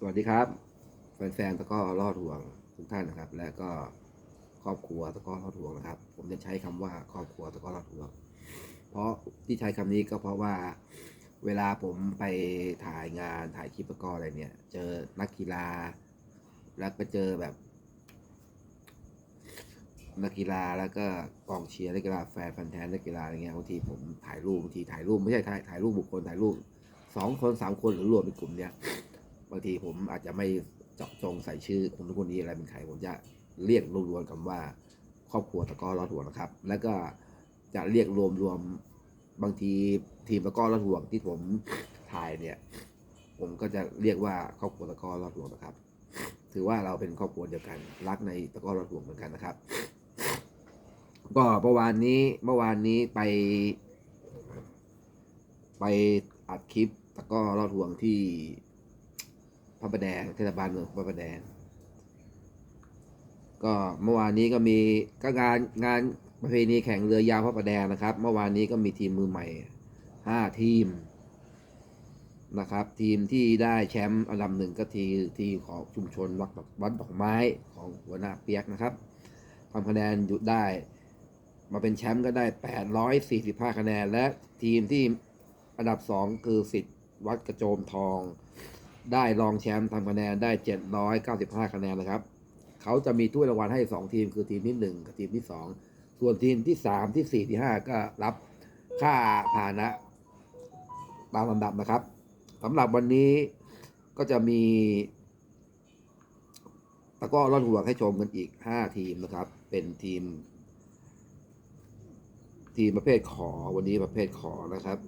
สวัสดีครับ แฟนๆตะก้อรอดห่วงทุกท่านนะครับ และก็ครอบครัวตะก้อรอดห่วงนะครับ ผมจะใช้คำว่าครอบครัวตะก้อรอดห่วง เพราะที่ใช้คำนี้ก็เพราะว่าเวลาผมไปถ่ายงานถ่ายคลิปตะก้ออะไรเนี่ย เจอนักกีฬา แล้วก็เจอแบบ นักกีฬาแล้วก็กองเชียร์นักกีฬาแฟนพันธ์แท้นักกีฬาอะไรเงี้ยบางทีผมถ่ายรูปบางทีถ่ายรูปไม่ใช่ถ่ายถ่ายรูปบุคคลถ่ายรูปสองคนสามคนหรือรวมเป็นกลุ่มเนี้ย บางทีผมอาจจะไม่เจาะจงใส่ชื่อคนนู้นคนนี้อะไรเป็นใครผมจะเรียกรวมๆกันว่าครอบครัวตะก้อรอดห่วงนะครับ แล้วก็จะเรียกรวมรวมๆบางทีทีมตะก้อรอดห่วงที่ผมถ่ายเนี่ย ผมก็จะเรียกว่าครอบครัวตะก้อรอดห่วงนะครับ ถือว่าเราเป็นครอบครัวเดียวกัน รักในตะก้อรอดห่วงเหมือนกันนะครับ ก็เมื่อวานนี้เมื่อวานนี้ไป ไปอัดคลิปตะก้อรอดห่วงที่ พระประแดงเทศบาลเมืองพระประแดง ก็เมื่อวานนี้ก็มีก็งานงานประเพณีแข่งเรือยาวพระประแดงนะครับ เมื่อวานนี้ก็มีทีมมือใหม่ห้าทีมนะครับ ทีมที่ได้แชมป์อันดับหนึ่งก็ทีทีของชุมชนวัดดอกวัดดอกไม้ของหัวหน้าเปียกนะครับทำคะแนนหยุดได้ มาเป็นแชมป์ก็ได้ 845 คะแนน และทีมที่อันดับ 2 คือสิทธิ์วัดกระโจมทอง ได้รองแชมป์ทำคะแนนได้ 795 คะแนนนะครับ เขาจะมีถ้วยรางวัลให้ 2 ทีมคือทีมที่ 1 กับทีมที่ 2 ส่วนทีมที่ 3 ที่ 4 ที่ 5 ก็รับค่าพาหนะตามลำดับนะครับสำหรับวันนี้ก็จะมีตะก้อรอดห่วงให้ชมกันอีก 5 ทีมนะครับ เป็นทีม ทีมประเภทขอวันนี้ประเภทขอนะครับ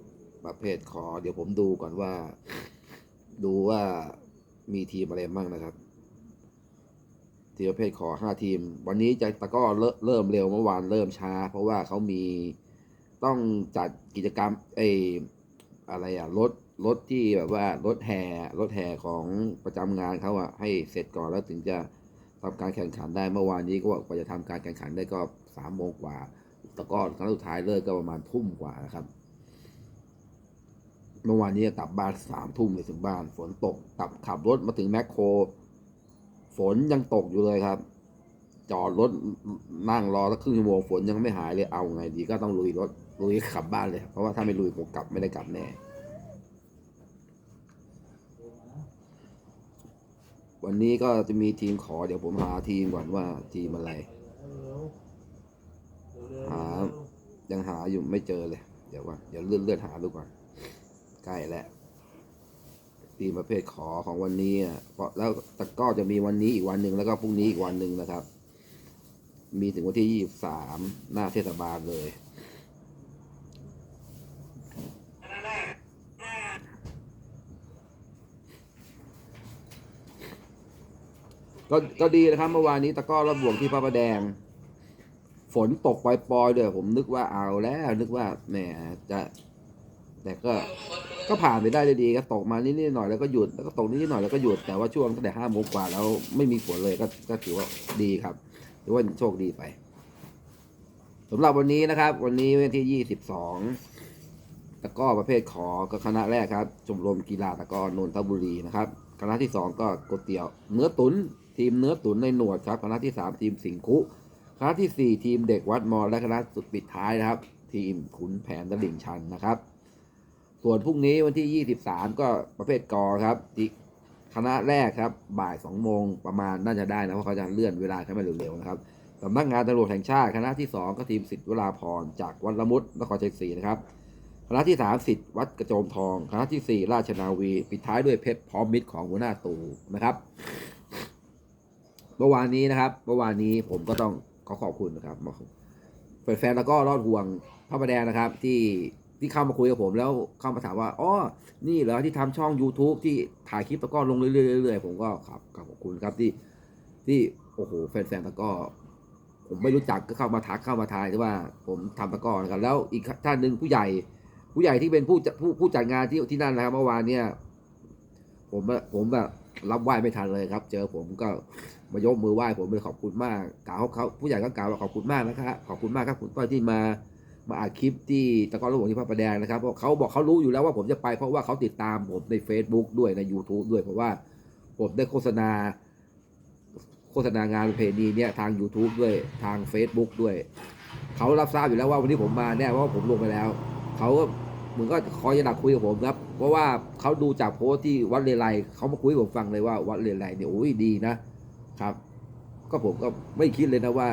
ประเภทขอ เดี๋ยวผมดูก่อนว่า ดูว่ามีทีมอะไรบ้างนะครับ ทีมประเภทขอห้าทีม วันนี้จะตะก้อเริ่มเริ่มเร็วเมื่อวานเริ่มช้า เพราะว่าเขามีต้องจัดกิจกรรมเอออะไรอะรถรถที่แบบว่ารถแห่รถแห่ของประจำงานเขาอะให้เสร็จก่อนแล้วถึงจะทำการแข่งขันได้เมื่อวานนี้ก็กว่าจะทำการแข่งขันได้ก็สามโมงกว่าตะก้อครั้งสุดท้ายเลิกก็ประมาณทุ่มกว่านะครับ เมื่อวานนี้กลับบ้านสามทุ่มเลยถึงบ้าน ฝนตกกลับขับรถมาถึงแมคโคร ฝนยังตกอยู่เลยครับ จอดรถนั่งรอสักครึ่งชั่วโมงฝนยังไม่หายเลยเอาไงดีก็ต้องลุยรถลุยขับบ้านเลย เพราะว่าถ้าไม่ลุยผมกลับไม่ได้กลับแน่ วันนี้ก็จะมีทีมขอเดี๋ยวผมหาทีมก่อนว่าทีมอะไรหายังหาอยู่ไม่เจอเลย เดี๋ยวว่าเดี๋ยวเลื่อนเลื่อนหาดูก่อน ใกล้แล้วทีมประเภทขอของวันนี้อะพราะแล้วต่ก็จะมีวันนี้อีกวันหนึ่งแล้วก็พรุ่งนี้อีกวันหนึ่งนะครับ มีถึงวันที่ยี่สามหน้าเทศบาลเลยก็ก็ดีนะครับเมื่อวานนี้ตะก้อระบวกที่พระประแดง ฝนตกปล่อยๆด้วยผมนึกว่าเอาแล้ว นึกว่าแหมจะ แต่ก็ก็ผ่านไปได้ดีก็ตกมานิดๆหน่อยแล้วก็หยุดแล้วก็ตกนิดๆหน่อยแล้วก็หยุดแต่ว่าช่วงตั้งแต่ห้าโมงกว่าแล้วไม่มีฝนเลยก็ก็ถือว่าดีครับถือว่าโชคดีไปสำหรับวันนี้นะครับ วันนี้วันที่ยี่สิบสองตะก้อประเภทขอก็คณะแรกครับชมรมกีฬาตะก้อนนทบุรีนะครับคณะที่สองก็ก๋วยเตี๋ยว เนื้อตุนทีมเนื้อตุนในหนวดครับ คณะที่สามทีมสิงคุคณะที่สี่ทีมเด็กวัดมอและคณะสุดปิดท้ายนะครับ ทีมขุนแผนตลิ่งชันนะครับ ส่วนพรุ่งนี้วันที่ 23 ก็ประเภทกอครับที่คณะแรกครับ บ่าย2โมงประมาณน่าจะได้นะเพราะเขาจะเลื่อนเวลาขึ้นมาเร็วๆนะครับสำนักงานตำรวจแห่งชาติคณะที่ 2 ก็ทีมสิทธิ์วราพรจากวัดละมุดนครชัยศรีนะครับคณะที่3สิทธิ์วัดกระโจมทองคณะที่ 4 ราชนาวี ปิดท้ายด้วยเพชรพร้อมมิตรของหัวหน้าตูนะครับเมื่อวานนี้นะครับเมื่อวานนี้ผมก็ต้องขอขอบคุณนะครับแฟนๆแล้วก็รอดห่วงพระประแดงนะครับที่ ที่เข้ามาคุยกับผมแล้วเข้ามาถามว่าอ๋อนี่เหรอที่ทำช่อง YouTube ที่ถ่ายคลิปตะก้อลงเรื่อยๆผมก็ครับขอบคุณครับที่ที่โอ้โหแฟนๆตะก้อผมไม่รู้จักก็เข้ามาทักเข้ามาทายว่าผมทำตะก้อนะครับแล้วอีกท่านหนึ่งผู้ใหญ่ ผู้ใหญ่ที่เป็นผู้ผู้ผู้จัดงานที่ที่นั่นนะครับเมื่อวานเนี่ยผมผมแบบรับไหว้ไม่ทันเลยครับ เจอผมก็มายกมือไหว้ผมเลยขอบคุณมากกล่าวเขาผู้ใหญ่ก็กล่าวว่าขอบคุณมากนะครับขอบคุณมากครับคุณต้อยที่มา มาอัดคลิปที่ตะกร้อระหว่างที่พระประแดงนะครับเพราะเขาบอกเขารู้อยู่แล้วว่าผมจะไปเพราะว่าเขาติดตามผมใน Facebook ด้วยใน YouTube ด้วยเพราะว่าผมได้โฆษณา โฆษณางานประเพณีเนี่ยทาง YouTube ด้วยทาง Facebook ด้วย เขารับทราบอยู่แล้วว่าวันนี้ผมมาแน่เพราะว่าผมลงไปแล้ว เขาก็เหมือนก็คอยจะดักคุยกับผมครับ เพราะว่าเขาดูจากโพสที่วัดเรไลเขามาคุยให้ผมฟังเลยว่าวัดเรไลเนี่ยโอ้ยดีนะครับ ก็ผมก็ไม่คิดเลยนะว่า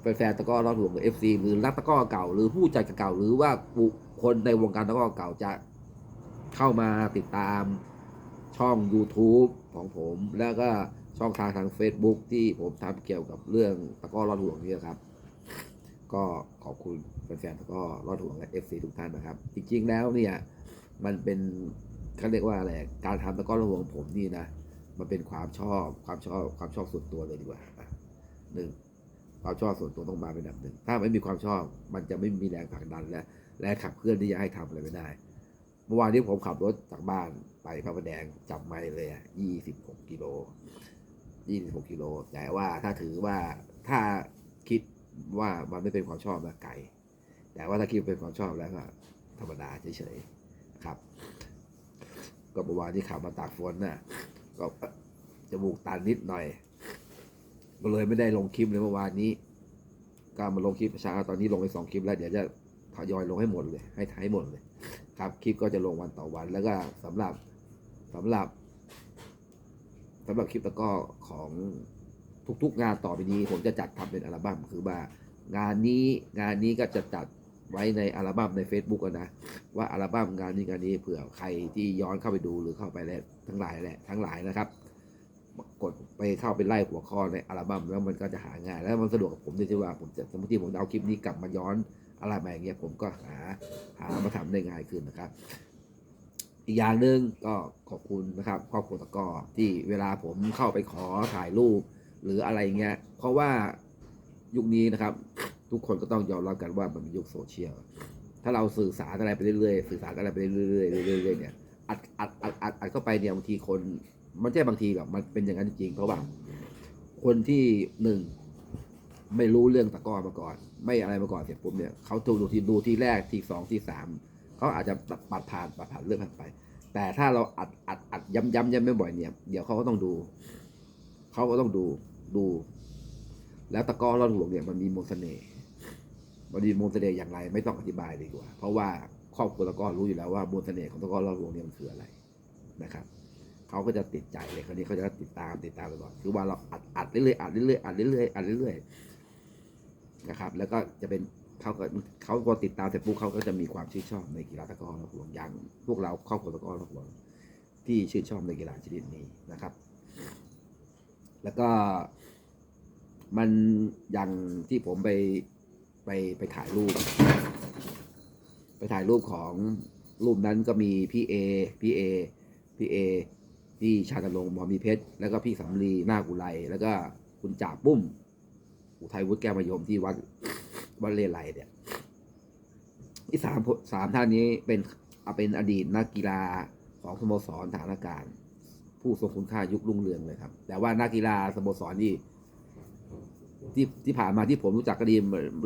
แฟนๆตะก้อรอดห่วงเอฟซีหรือนักตะก้อเก่า หรือผู้จัดเก่าหรือว่าบุคคลในวงการตะก้อเก่าจะเข้ามาติดตามช่อง YouTube ของผม แล้วก็ช่องทางทาง Facebook ที่ผมทำเกี่ยวกับเรื่องตะก้อรอดห่วงนี่ครับ ก็ขอบคุณแฟนๆแล้วก็รอดห่วงและ FC ทุกท่านนะครับ จริงๆแล้วเนี่ยมันเป็นเขาเรียกว่าอะไรการทำตะก้อรอดห่วงผมนี่นะมันเป็นความชอบความชอบความชอบส่วนตัวเลยดีกว่าหนึ่ง ความชอบส่วนตัวต้องมาเป็นดับหนึ่ง ถ้าไม่มีความชอบ มันจะไม่มีแรงผลักดันและแรงขับเคลื่อนที่จะให้ทำอะไรไม่ได้ เมื่อวานนี้ผมขับรถจากบ้านไปพระประแดงจับไม้เลยยี่สิบหกกิโลยี่สิบหกกิโล แต่ว่าถ้าถือว่าถ้าคิดว่ามันไม่เป็นความชอบนะไกลแต่ว่าถ้าคิดเป็นความชอบแล้วก็ธรรมดาเฉยๆครับ ก็เมื่อวานที่ขับมาตากฝนน่ะก็จมูกตันนิดหน่อย ก็เลยไม่ได้ลงคลิปเลยเมื่อวานนี้ก็มาลงคลิปเช้าตอนนี้ลงไปสองคลิปแล้วเดี๋ยวจะทยอยลงให้หมดเลย ให้ท้ายหมดเลย ครับคลิปก็จะลงวันต่อวันแล้วก็สำหรับสำหรับสำหรับคลิปแล้วก็ของทุกๆงานต่อไปนี้ ผมจะจัดทำเป็นอัลบั้มคือว่างานนี้งานนี้ก็จะจัดไว้ในอัลบั้มใน Facebook นะ ว่าอัลบั้มงานนี้งานนี้เผื่อใครที่ย้อนเข้าไปดูหรือเข้าไปแล้วทั้งหลายแหละทั้งหลายนะครับ กดไปเข้าไปไล่หัวข้อในอัลบั้มแล้วมันก็จะหาง่าย แล้วมันสะดวกกับผมด้วยที่ว่าผมจะสมมติผมเอาคลิปนี้กลับมาย้อนอะไรมาอย่างเงี้ยผมก็หาหามาทำได้ง่ายขึ้นนะครับ อีกอย่างหนึ่งก็ขอบคุณนะครับครอบครัวตะกอที่เวลาผมเข้าไปขอถ่ายรูป หรืออะไรเงี้ย เพราะว่ายุคนี้นะครับ ทุกคนก็ต้องยอมรับกันว่ามันเป็นยุคโซเชียลถ้าเราสื่อสารอะไรไปเรื่อยๆสื่อสารอะไรไปเรื่อยๆเรื่อยๆเรื่อยๆเนี่ยอัดอัดอัดอัดอัดเข้าไปเนี่ยบางทีคน มันไม่ใช่บางทีหรอกมันเป็นอย่างนั้นจริงๆเพราะว่าคนที่หนึ่งไม่รู้เรื่องตะก้อมาก่อน ไม่อะไรมาก่อนเสร็จปุ๊บเนี่ยเขาดูดูทีดูที่แรกทีสองทีสามเขาอาจจะปัดผ่านปัดผ่านเรื่องผ่านไป แต่ถ้าเราอัดอัดอัดย้ำย้ำย้ำไม่บ่อยเนี่ยเดี๋ยวเขาก็ต้องดูเขาก็ต้องดูดู แล้วตะก้อรอดห่วงเนี่ยมันมีมนต์เสน่ห์มันมีมนต์เสน่ห์อย่างไร ไม่ต้องอธิบายดีกว่า เพราะว่าครอบครัวตะก้อรู้อยู่แล้วว่ามนต์เสน่ห์ของตะก้อรอดห่วงเนี่ยมันคืออะไรนะครับ เขาก็จะติดใจเลยคราวนี้เขาจะติดตามติดตามตลอดคือว่าเราอัดอัดเรื่อยๆอัดเรื่อยๆอัดเรื่อยๆอัดเรื่อยๆนะครับ แล้วก็จะเป็นเขาก็เขาพอติดตามเสร็จปุ๊บเขาก็จะมีความชื่นชอบในกีฬาตะกร้อและห่วงอย่างพวกเราครอบครัวตะกร้อและห่วงที่ชื่นชอบในกีฬาชนิดนี้นะครับ แล้วก็มันอย่างที่ผมไปไปไปถ่ายรูป ไปถ่ายรูปของรูปนั้นก็มีพี่เอพี่เอพี่เอ พี่ชาตลงมอมีเพชร แล้วก็พี่สำลีนาคุไรแล้วก็คุณจ่าปุ้ม อุทัยวุฒิแก้วมยมที่วัดวัดเลไลเนี่ยที่สามสามท่านนี้เป็นเอาเป็นอดีตนักกีฬาของสโมสรฐานอากาศผู้ทรงคุณค่ายุครุ่งเรืองเลยครับ แต่ว่านักกีฬาสโมสรที่ที่ที่ผ่านมาที่ผมรู้จักกดี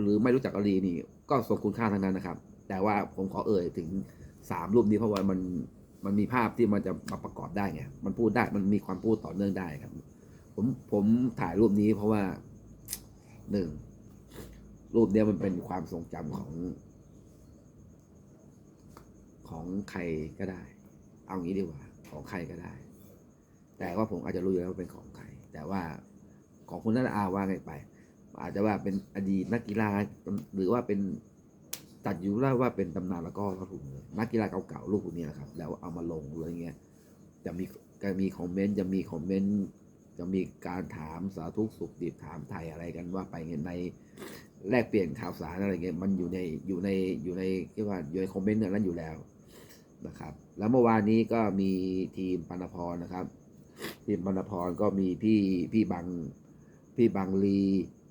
หรือไม่รู้จักกดีนี่ ก็ทรงคุณค่าทั้งนั้นนะครับ แต่ว่าผมขอเอ่ยถึงสามรูปนี้เพราะว่ามัน มันมีภาพที่มันจะมาประกอบได้ไงมันพูดได้มันมีความพูดต่อเนื่องได้ครับ ผมผมถ่ายรูปนี้เพราะว่าหนึ่งรูปเนี้ยมันเป็นความทรงจำของ ของใครก็ได้ เอางี้ดีกว่า ของใครก็ได้ แต่ว่าผมอาจจะรู้อยู่แล้วว่าเป็นของใคร แต่ว่าของคุณนั่นอาว่าไงไป อาจจะว่าเป็นอดีตนักกีฬาหรือว่าเป็น ตัดอยู่แล้ว่าเป็นตำนานแล้วก็ก็ถูกเลยนักกีฬาเก่าๆรูปพวกนี้นะครับ แล้วเอามาลงอะไรเงี้ยจะมีจะมีคอมเมนต์จะมีคอมเมนต์จะมีการถามสาธุสุขดิบถามไทยอะไรกันว่าไปเงี้ยในแลกเปลี่ยนข่าวสารอะไรเงี้ยมันอยู่ในอยู่ในอยู่ในเรียกว่าอยู่ในคอมเมนต์นั้นอยู่แล้วนะครับ แล้วเมื่อวานนี้ก็มีทีมปานพรนะครับ ทีมปานพรก็มีพี่พี่บังพี่บางลี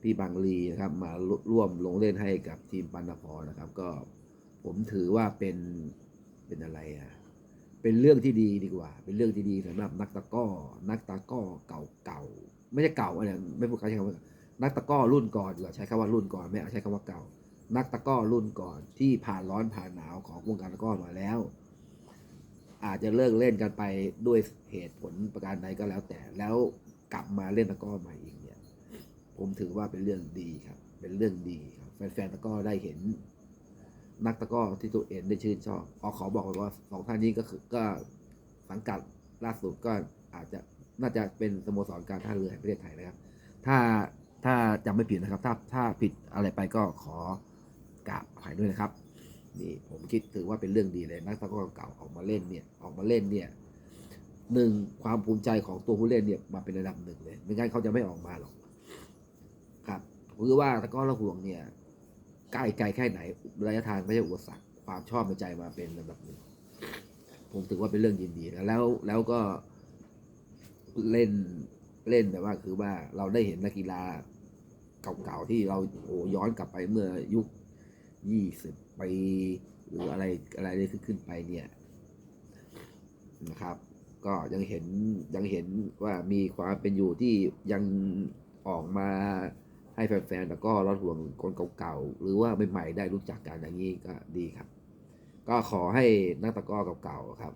พี่บางลีนะครับมาร่วมลงเล่นให้กับทีมปันนพรนะครับ ก็ผมถือว่าเป็นเป็นอะไรอะเป็นเรื่องที่ดีดีกว่า เป็นเรื่องที่ดีสำหรับนักตะก้อ นักตะก้อเก่าเก่าๆไม่ใช่เก่าอะไรไม่พูดใช้คำว่านักตะก้อรุ่นก่อนดีกว่าใช้คำว่ารุ่นก่อนไม่เอาใช้คำว่าเก่า นักตะก้อรุ่นก่อนที่ผ่านร้อนผ่านหนาวของวงการตะก้อมาแล้ว อาจจะเลิกเล่นกันไปด้วยเหตุผลประการใดก็แล้วแต่แล้วกลับมาเล่นตะก้อใหม่อีก ผมถือว่าเป็นเรื่องดีครับ เป็นเรื่องดีครับ แฟนๆตะก้อได้เห็น นักตะก้อที่ตัวเองได้ชื่นชอบออขอบอกว่าสองท่านนี้ก็คือก็สังกัดล่าสุดก็อาจจะน่าจะเป็นสโมสรการท่าเรือแห่งประเทศไทยนะครับ ถ้าถ้าจำไม่ผิดนะครับ ถ้าถ้าผิดอะไรไปก็ขอกราบอภัยด้วยนะครับ นี่ผมคิดถือว่าเป็นเรื่องดีเลยนักตะก้อเก่าออกมาเล่นเนี่ยออกมาเล่นเนี่ยหนึ่งความภูมิใจของตัวผู้เล่นเนี่ยมาเป็นระดับหนึ่งเลยไม่งั้นเขาจะไม่ออกมาหรอก ครับคือว่าตะก้อละห่วงเนี่ยใกล้ไกลแค่ไหนระยะทางไม่ใช่อุปสรรคความชอบในใจมาเป็นระดับหนึ่งผมถือว่าเป็นเรื่องยินดีนะแล้วแล้วก็เล่นเล่นแบบว่าคือว่าเราได้เห็นนักกีฬาเก่าๆที่เราโอ้ย้อนกลับไปเมื่อยุคยี่สิบปีหรืออะไรอะไรได้ขึ้นไปเนี่ยนะครับ ก็ยังเห็นยังเห็นว่ามีความเป็นอยู่ที่ยังออกมา ให้แฟนๆแล้วก็รอดห่วงคนเก่าๆ หรือว่าใหม่ๆได้รู้จักกันอย่างนี้ก็ดีครับ ก็ขอให้นักตะก้อเก่าๆครับ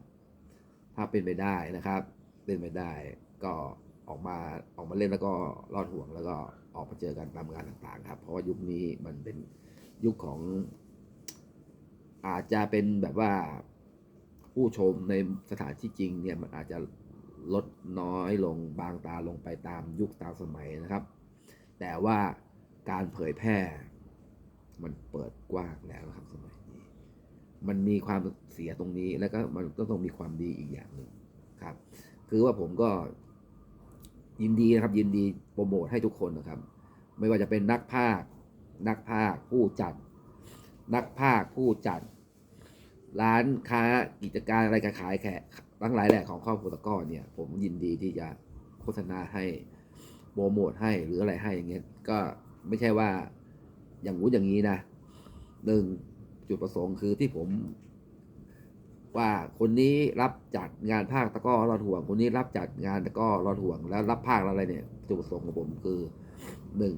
ถ้าเป็นไปได้นะครับ เป็นไปได้ก็ออกมาออกมาเล่นแล้วก็รอดห่วงแล้วก็ออกมาเจอกันตามงานต่างๆ ครับ เพราะว่ายุคนี้มันเป็นยุคของ อาจจะเป็นแบบว่าผู้ชมในสถานที่จริงเนี่ยมันอาจจะลดน้อยลงบางตาลงไปตามยุคตามสมัยนะครับ แต่ว่าการเผยแพร่ มันเปิดกว้างแล้วครับสมัยนี้ มันมีความเสียตรงนี้แล้วก็มันก็ต้องมีความดีอีกอย่างหนึ่งครับ คือว่าผมก็ยินดีนะครับยินดีโปรโมทให้ทุกคนนะครับ ไม่ว่าจะเป็นนักภาค นักภาคผู้จัด นักภาคผู้จัด ร้านค้ากิจการอะไรขายแขกทั้งหลายแหละของครอบครัวตะก้อเนี่ย ผมยินดีที่จะโฆษณาให้ โปรโมทให้หรืออะไรให้อย่างเงี้ยก็ไม่ใช่ว่าอย่างงู้อย่างนี้นะหนึ่งจุดประสงค์คือที่ผม ว่าคนนี้รับจัดงานภาคตะก้อรอดห่วง คนนี้รับจัดงานตะก้อรอดห่วง แล้วรับภาคอะไรเนี่ย จุดประสงค์ของผมคือหนึ่ง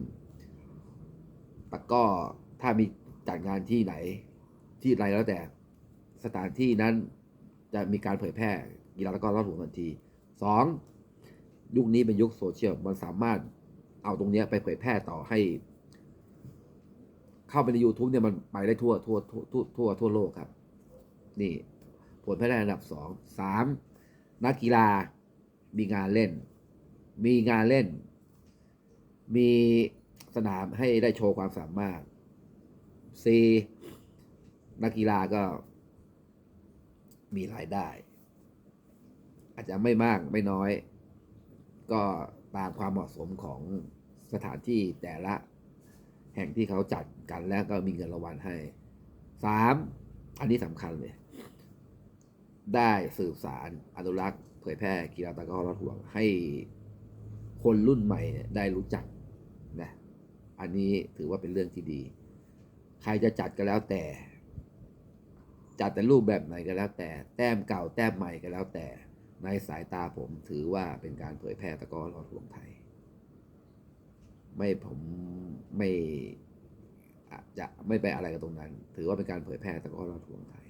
ตะก้อถ้ามีจัดงานที่ไหน ที่ไรแล้วแต่สถานที่นั้นจะมีการเผยแพร่กีฬาตะก้อรอดห่วงทันทีสอง ยุคนี้เป็นยุคโซเชียลมันสามารถเอาตรงนี้ไปเผยแพร่ต่อให้ เข้าไปใน YouTube เนี่ยมันไปได้ทั่วทั่วทั่วทั่วทั่วทั่วโลกครับ นี่ ผลแพร่ได้อันดับสองสามนักกีฬามีงานเล่น มีงานเล่น มีสนามให้ได้โชว์ความสามารถสี่นักกีฬาก็มีรายได้ อาจจะไม่มากไม่น้อย ก็ตามความเหมาะสมของสถานที่แต่ละแห่งที่เขาจัดกันแล้วก็มีเงินรางวัลให้สามอันนี้สำคัญเลย ได้สืบสารอนุรักษ์เผยแพร่กีฬาตะกร้อรอดห่วงให้คนรุ่นใหม่เนี่ยได้รู้จักนะอันนี้ถือว่าเป็นเรื่องที่ดี ใครจะจัดก็แล้วแต่ จัดแต่รูปแบบไหนก็แล้วแต่ แต้มเก่าแต้มใหม่ก็แล้วแต่ ในสายตาผมถือว่าเป็นการเผยแพร่ตะกร้อรอดห่วงไทย ไม่ผมไม่จะไม่ไปอะไรกับตรงนั้น ถือว่าเป็นการเผยแพร่ตะกร้อรอดห่วงไทย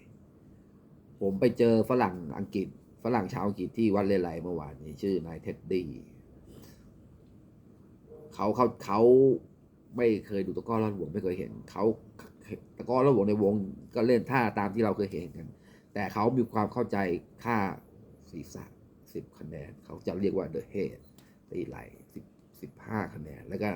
ผมไปเจอฝรั่งอังกฤษ ฝรั่งชาวอังกฤษที่วัดเลไลเมื่อวานนี้ชื่อนายเท็ดดี้เขาเขาเขาไม่เคยดูตะก้อรอดห่วงไม่เคยเห็นเขาตะก้อรอดห่วงในวงก็เล่นท่าตามที่เราเคยเห็นกัน แต่เขามีความเข้าใจค่า ศีรษะสิบคะแนน เขาจะเรียกว่า the head ตีไหลสิบสิบห้าคะแนน แล้วก็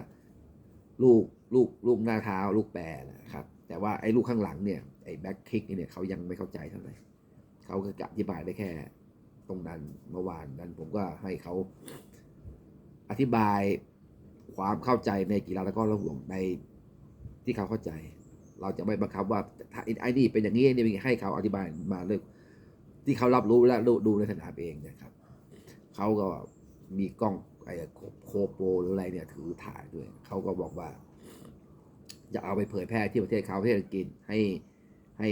ลูกลูกลูกหน้าเท้าลูกแปรนะครับ แต่ว่าไอ้ลูกข้างหลังเนี่ยไอ้แบ็คคิกเนี่ยเขายังไม่เข้าใจเท่าไหร่เขาก็อธิบายได้แค่ตรงนั้นเมื่อวานนั้นผมก็ให้เขาอธิบายความเข้าใจในกีฬาตะกร้อระห่วงในที่เขาเข้าใจ เราจะไม่บังคับว่าไอ้นี่เป็นอย่างนี้นี่เป็นอย่างนี้ให้เขาอธิบายมาเลย ที่เขารับรู้และดูในสนามเองนะครับเขาก็มีกล้องไอ้โคโปรหรืออะไรเนี่ยถือถ่ายด้วยเขาก็บอกว่า จะเอาไปเผยแพร่ที่ประเทศเขาประเทศอังกฤษให้ให้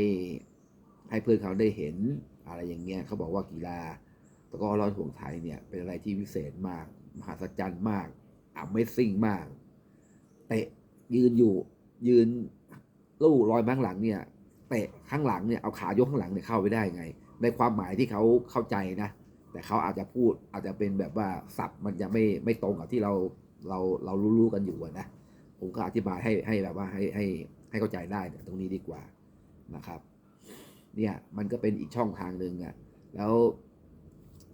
ให้เพื่อนเขาได้เห็นอะไรอย่างเงี้ยเขาบอกว่ากีฬาตะกร้อร้อยห่วงไทยเนี่ย เป็นอะไรที่วิเศษมาก มหัศจรรย์มากอะไม่ซิ่งมากเตะยืนอยู่ยืนลู่ลอยมาข้างหลังเนี่ยเตะข้างหลังเนี่ยเอาขายกข้างหลังเนี่ยเข้าไปได้ไง ในความหมายที่เขาเข้าใจนะ แต่เขาอาจจะพูดอาจจะเป็นแบบว่าศัพท์มันจะไม่ไม่ตรงกับที่เราเราเรารู้ๆกันอยู่นะผมก็อธิบายให้ให้แบบว่าให้ให้ให้เข้าใจได้ตรงนี้ดีกว่านะครับ เนี่ยมันก็เป็นอีกช่องทางหนึ่งอะแล้ว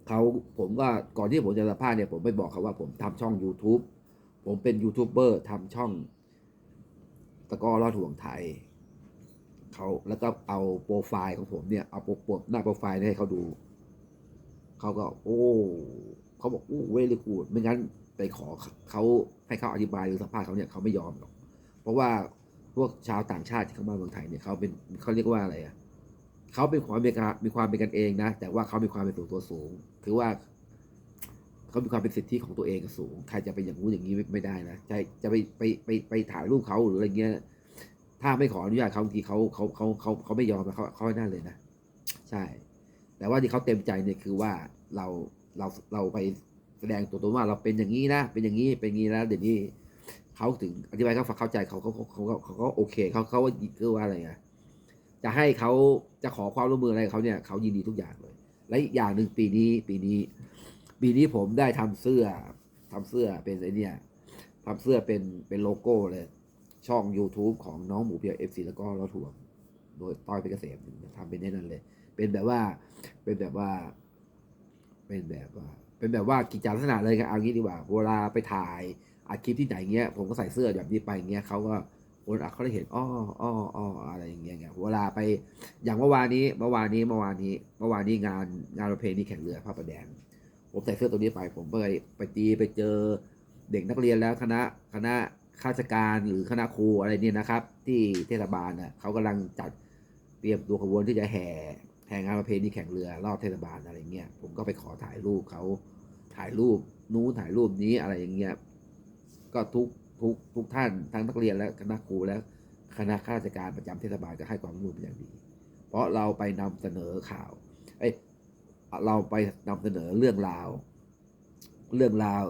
เขาผมก็ก่อนที่ผมจะสัมภาษณ์เนี่ยผมไปบอกเขาว่าผมทำช่อง YouTube ผมเป็นยูทูบเบอร์ทำช่องตะก้อลอดห่วงไทย เขาแล้วก็เอาโปรไฟล์ของผมเนี่ยเอาโปรโปรหน้าโปรไฟล์ให้เขาดูเขาก็ โอ้เขาบอกโอ้เวลีกูดไม่งั้นไปขอเขาให้เขาอธิบายหรือสัมภาษณ์เขาเนี่ยเขาไม่ยอมหรอก เพราะว่าพวกชาวต่างชาติที่เข้ามาเมืองไทยเนี่ยเขาเป็นเขาเรียกว่าอะไรอะเขาเป็นความเป็นกันมีความเป็นกันเองนะ แต่ว่าเขามีความเป็นตัวตัวสูง คือว่าเขามีความเป็นสิทธิของตัวเองสูง ใครจะไปอย่างนู้นอย่างนี้ไม่ไม่ได้นะจะจะไปไปไปไปถ่ายรูปเขาหรืออะไรเงี้ย ถ้าไม่ขออนุญาตเขาบางทีเขาเขาเขาเขาเขาไม่ยอมเขาเขาไม่ได้เลยนะ ใช่ แต่ว่าที่เขาเต็มใจเนี่ยคือว่าเราเราเราไปแสดงตัวตนว่าเราเป็นอย่างนี้นะ เป็นอย่างนี้เป็นอย่างนี้แล้วเดี๋ยวนี้เขาถึงอธิบายเขาฟังเข้าใจเขาเขาเขาเขาเขาก็โอเคเขาเขาคือว่าอะไรอะจะให้เขาจะขอความร่วมมืออะไรเขาเนี่ยเขายินดีทุกอย่างเลย และอีกอย่างหนึ่งปีนี้ปีนี้ ปีนี้ผมได้ทำเสื้อทำเสื้อเป็นไอเนี่ยทำเสื้อเป็นเป็นโลโก้เลย ช่อง YouTube ของน้องหมูเปียกเอฟซีแล้วก็รถทัวโดยต้อยเป็นเกษมทำเป็นแน่นอนเลย เป็นแบบว่าเป็นแบบว่า เป็นแบบว่า เป็นแบบว่ากิจลักษณะเลยครับเอางี้ดีกว่าเวลาไปถ่ายอัดคลิปที่ไหนเงี้ย ผมก็ใส่เสื้อแบบนี้ไปเงี้ยเขาก็คนอะเขาได้เห็นอ้ออ้ออ้ออะไรอย่างเงี้ยเวลาไปอย่างเมื่อวานนี้เมื่อวานนี้เมื่อวานนี้เมื่อวานนี้งานงานประเพณีแข่งเรือพระประแดงผมใส่เสื้อตัวนี้ไป ผมไปไปตีไปเจอเด็กนักเรียนแล้วคณะคณะ ข้าราชการหรือคณะครูอะไรเนี่ยนะครับ ที่เทศบาลน่ะเขากำลังจัดเตรียมตัวขบวนที่จะแห่แห่งานประเพณีแข่งเรือรอบเทศบาลอะไรเงี้ยผมก็ไปขอถ่ายรูปเขาถ่ายรูปนู้นถ่ายรูปนี้อะไรอย่างเงี้ยก็ทุกทุกทุกท่านทั้งนักเรียนและคณะครูและคณะข้าราชการประจำเทศบาลก็ให้ความร่วมมือเป็นอย่างดี เพราะเราไปนำเสนอข่าวเอ้ยเราไปนำเสนอเรื่องราว เรื่องราว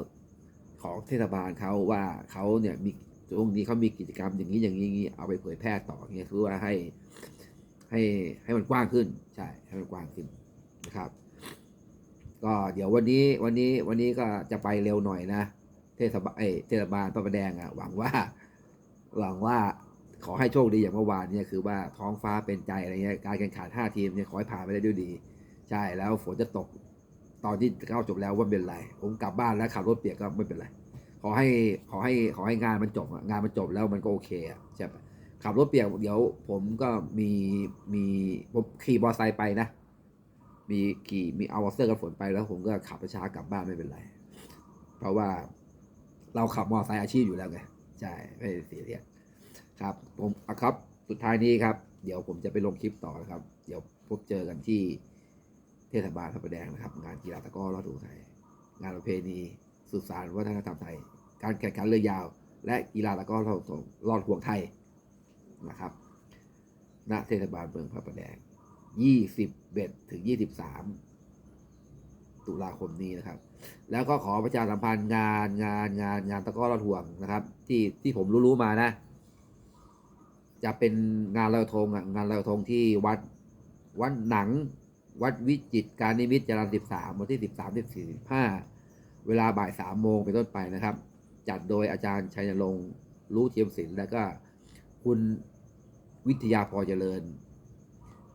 ของเทศบาลเขาว่าเขาเนี่ยมีช่วงนี้เขามีกิจกรรมอย่างนี้อย่างนี้เอาไปเผยแพร่ต่อเงี้ยคือว่าให้ให้ให้มันกว้างขึ้นใช่ให้มันกว้างขึ้นนะครับ ก็เดี๋ยววันนี้วันนี้วันนี้ก็จะไปเร็วหน่อยนะเทศบาลเทศบาลพระประแดงอะหวังว่าหวังว่าขอให้โชคดีอย่างเมื่อวานเนี่ยคือว่าท้องฟ้าเป็นใจอะไรเงี้ยการแข่งขันห้าทีมเนี่ยขอให้ผ่านไปได้ด้วยดี ใช่แล้วฝนจะตก ตอนที่เข้าจบแล้วว่าเป็นไร ผมกลับบ้านแล้วขับรถเปียกก็ไม่เป็นไร ขอให้ขอให้ขอให้งานมันจบอะงานมันจบแล้วมันก็โอเคอะใช่ปะขับรถเปียกเดี๋ยวผมก็มีมีผมขี่มอเตอร์ไซค์ไปนะ มีขี่มีเอาวอเสื้อกันฝนไปแล้ว ผมก็ขับช้ากลับบ้านไม่เป็นไร เพราะว่าเราขับมอเตอร์ไซค์อาชีพอยู่แล้วไงใช่ไม่เสียเรียสครับ ผมอะครับสุดท้ายนี้ครับ เดี๋ยวผมจะไปลงคลิปต่อนะครับ เดี๋ยวพบเจอกันที่ เทศบาลพระประแดงนะครับ งานกีฬาตะกร้อรอดูไทย งานประเพณีสืบสานวัฒนธรรมไทย การแข่งขันเรือยาว และกีฬาตะกร้อรอดห่วงรอดห่วงไทยนะครับณเทศบาลเมืองพระประแดง 21 ถึง 23 ตุลาคมนี้นะครับ แล้วก็ขอประชาสัมพันธ์งานงานงานงานตะกร้อรอดห่วงนะครับ ที่ที่ผมรู้ๆมานะ จะเป็นงานลอยกระทงงานลอยกระทงที่วัดวัดหนัง วัดวิจิตการนิมิตจรัญสิบสามวันที่สิบสามสิบสี่สิบห้าเวลาบ่ายสามโมงเป็นต้นไปนะครับ จัดโดยอาจารย์ชัยนรงค์รู้เทียมศิลป์แล้วก็คุณวิทยาพรเจริญ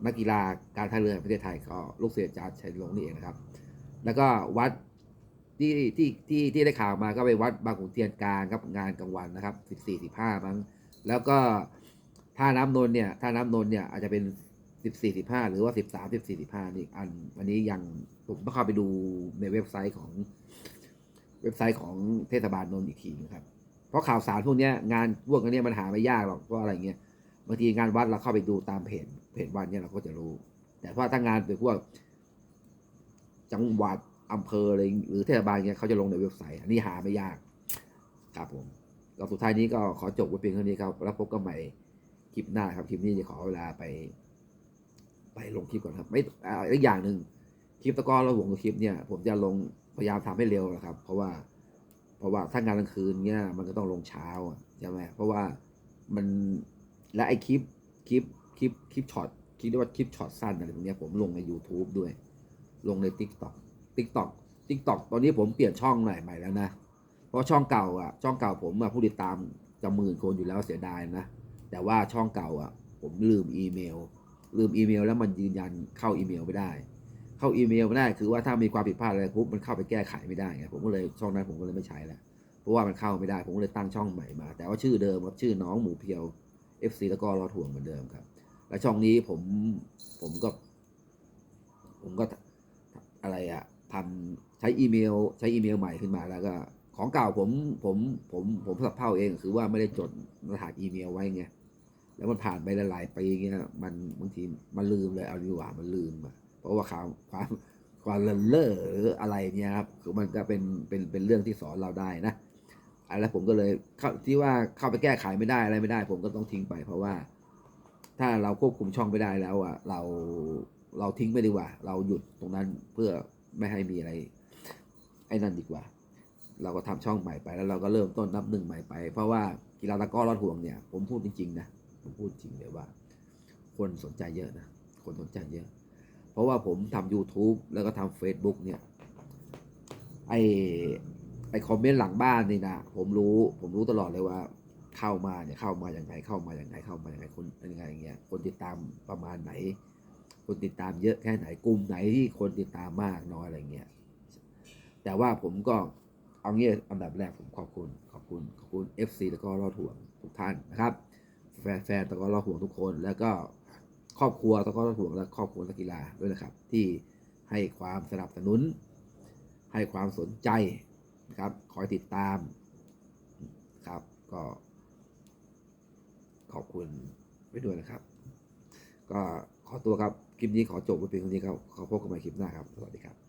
นักกีฬาการท่าเรือแห่งประเทศไทยก็ลูกเสืออาจารย์ชัยนรงค์นี่เองนะครับ แล้วก็วัดที่ที่ที่ที่ได้ข่าวมาก็ไปวัดบางขุนเทียนกลางครับงานกลางวันนะครับสิบสี่สิบห้ามั้งแล้วก็ท่าน้ำนนเนี่ยท่าน้ำนนเนี่ยอาจจะเป็น สิบสี่สิบห้าหรือว่าสิบสามสิบสี่สิบห้านี่อันอันนี้ยังผมต้องเข้าไปดูในเว็บไซต์ของเว็บไซต์ของเทศบาลนนท์อีกทีนะครับ เพราะข่าวสารพวกนี้งานพวกนี้มันหาไม่ยากหรอกเพราะอะไรเงี้ยบางทีงานวัดเราเข้าไปดูตามเพจเพจวันเนี่ยเราก็จะรู้ แต่ว่าถ้างานเป็นพวก จังหวัดอำเภออะไรหรือเทศบาลเนี่ยเขาจะลงในเว็บไซต์ อันนี้หาไม่ยาก ครับผมก็สุดท้ายนี้ก็ขอจบไว้เพียงเท่านี้ครับ แล้วพบกันใหม่คลิปหน้าครับ คลิปนี้จะขอเวลาไป ไปลงคลิปก่อนครับ ไม่ออีกอย่างหนึ่งคลิปตะก้อแล้ววงตัวคลิปเนี่ย ผมจะลงพยายามทำให้เร็วนะครับ เพราะว่า เพราะว่าถ้างานกลางคืนเนี่ย มันก็ต้องลงเช้าใช่ไหมเพราะว่ามันและไอคลิปคลิปคลิปคลิปช็อตคิดว่าคลิปช็อตสั้นอะไรพวกนี้ผมลงใน YouTube ด้วย ลงใน TikTok TikTok TikTok ตอนนี้ผมเปลี่ยนช่องใหม่ใหม่แล้วนะ เพราะช่องเก่าอะ ช่องเก่าผมอะผู้ติดตามจะหมื่นคนอยู่แล้วเสียดายนะ แต่ว่าช่องเก่าอะ ผมลืมอีเมล ลืมอีเมล แล้วมันยืนยันเข้าอีเมลไม่ได้ เข้าอีเมลไม่ได้คือว่าถ้ามีความผิดพลาดอะไรปุ๊บมันเข้าไปแก้ไขไม่ได้ไงผมก็เลยช่องนั้นผมก็เลยไม่ใช้แล้วเพราะว่ามันเข้าไม่ได้ ผมก็เลยตั้งช่องใหม่มา แต่ว่าชื่อเดิมครับชื่อน้องหมูเพียว FC แล้วก็รอถ่วงเหมือนเดิมครับ และช่องนี้ผมผมก็ ผมก็อะไรอะทำใช้อีเมล ใช้อีเมลใหม่ขึ้นมาแล้วก็ของเก่าผมผมผมผมสับเท่าเองคือว่าไม่ได้จดรหัสอีเมลไว้ไง แล้วมันผ่านไปหลายๆปีเงี้ยมันบางทีมันลืมเลยเอาดีกว่ามันลืมอะเพราะว่าความความความเลินเล่อหรืออะไรเนี่ยครับคือมันก็เป็นเป็นเป็นเรื่องที่สอนเราได้นะอะแล้วผมก็เลยเข้าที่ว่าเข้าไปแก้ไขไม่ได้อะไรไม่ได้ ผมก็ต้องทิ้งไป เพราะว่า ถ้าเราควบคุมช่องไม่ได้แล้วอะเราเราทิ้งไปดีกว่า เราหยุดตรงนั้นเพื่อไม่ให้มีอะไร ไอ้นั่นดีกว่า เราก็ทำช่องใหม่ไปแล้วเราก็เริ่มต้นนับหนึ่งใหม่ไป เพราะว่ากีฬาตะก้อรอดห่วงเนี่ย ผมพูดจริงๆนะ พูดจริงเลยว่า คนสนใจเยอะนะ คนสนใจเยอะ เพราะว่าผมทำ YouTube แล้วก็ทำ Facebook เนี่ย ไอไอคอมเมนต์หลังบ้านนี่นะ ผมรู้ ผมรู้ตลอดเลยว่า เข้ามาเนี่ยเข้ามาอย่างไรเข้ามาอย่างไรเข้ามาอย่างไรคนยังไงอย่างเงี้ย คนติดตามประมาณไหน คนติดตามเยอะแค่ไหน กลุ่มไหนที่คนติดตามมากน้อยอะไรเงี้ย แต่ว่าผมก็เอางี้อันดับแรกผมขอบคุณ ขอบคุณ ขอบคุณ FC แล้วก็รอดห่วงทุกท่านนะครับ แฟนแฟนตะกร้อรอดห่วงทุกคน แล้วก็ครอบครัวตะกร้อรอดห่วงและครอบครัวนักกีฬาด้วยนะครับ ที่ให้ความสนับสนุน ให้ความสนใจนะครับ คอยติดตามครับ ก็ ขอบคุณไว้ด้วยนะครับ ก็ขอตัวครับคลิปนี้ขอจบไว้เพียงเท่านี้ครับขอพบกันใหม่คลิปหน้าครับ สวัสดีครับ